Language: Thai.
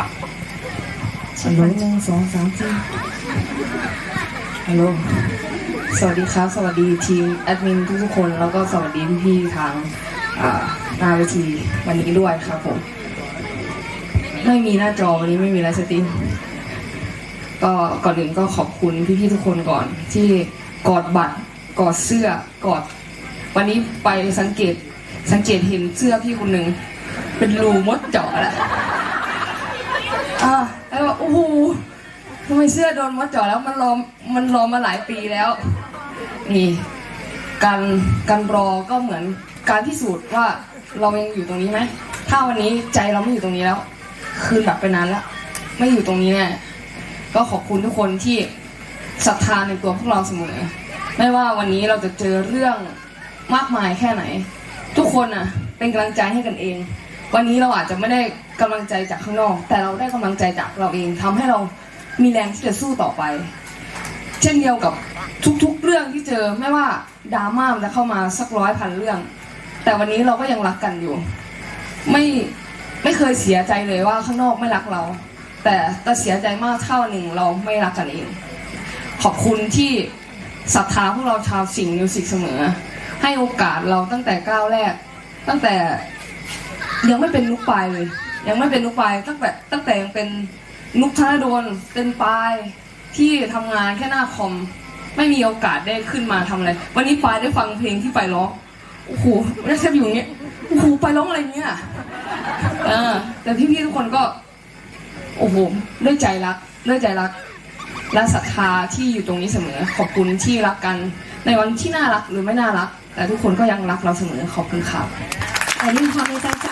ฮัลโหลหนึ่งสองสามสี่ฮัลโหลสวัสดีครับ สวัสดีทีมแอดมินทุกๆคน แล้วก็สวัสดีพี่ๆทางอ่าหน้าเวทีวันนี้ด้วยครับผม ไม่มีหน้าจอวันนี้ไม่มีไลฟ์สตรีมก็ก่อนอื่นก็ขอบคุณพี่ๆทุกคนก่อน ที่กอดบัตรกอดเสื้อกอด วันนี้ไปสังเกตสังเกตเห็นเสื้อพี่คนหนึ่งเป็นรูมดเจาะแหละ อ่าแล้วบอกโอ้โหทำไมเสื้อโดนมดเจาะแล้วมันรอมันรอมาหลายปีแล้ว นี่ การการรอก็เหมือนการพิสูจน์ว่าเรายังอยู่ตรงนี้ไหมถ้าวันนี้ใจเราไม่อยู่ตรงนี้แล้ว คืนแบบไปนานแล้วไม่อยู่ตรงนี้แน่ก็ขอบคุณทุกคนที่ศรัทธาในตัวพวกเราเสมอ ไม่ว่าวันนี้เราจะเจอเรื่องมากมายแค่ไหน ทุกคนน่ะ เป็นกำลังใจให้กันเอง วันนี้เราอาจจะไม่ได้กำลังใจจากข้างนอก แต่เราได้กำลังใจจากเราเองทำให้เรามีแรงที่จะสู้ต่อไป เช่นเดียวกับทุกๆเรื่องที่เจอไม่ว่าดราม่ามันจะเข้ามาสักร้อยพันเรื่อง แต่วันนี้เราก็ยังรักกันอยู่ ไม่ไม่เคยเสียใจเลยว่าข้างนอกไม่รักเรา แต่แต่เสียใจมากเท่าหนึ่งเราไม่รักกันเอง ขอบคุณที่ศรัทธาพวกเราชาวสิงห์มิวสิกเสมอ ให้โอกาสเราตั้งแต่ก้าวแรก ตั้งแต่ ยังไม่เป็นนุกปลายเลย ยังไม่เป็นนุกปลายตั้งแต่ตั้งแต่ยังเป็นนุกธนดลเป็นปลายที่ทำงานแค่หน้าคอม ไม่มีโอกาสได้ขึ้นมาทำอะไร วันนี้ปลายได้ฟังเพลงที่ปลายร้องโอ้โหได้แทบอยู่อย่างเงี้ยโอ้โหปลายร้องอะไรเงี้ยเออแต่พี่ๆทุกคนก็โอ้โหด้วยใจรักด้วยใจรักและศรัทธาที่อยู่ตรงนี้เสมอ ขอบคุณที่รักกัน ในวันที่น่ารักหรือไม่น่ารัก แต่ทุกคนก็ยังรักเราเสมอขอบคุณครับแต่นี่ความในใจ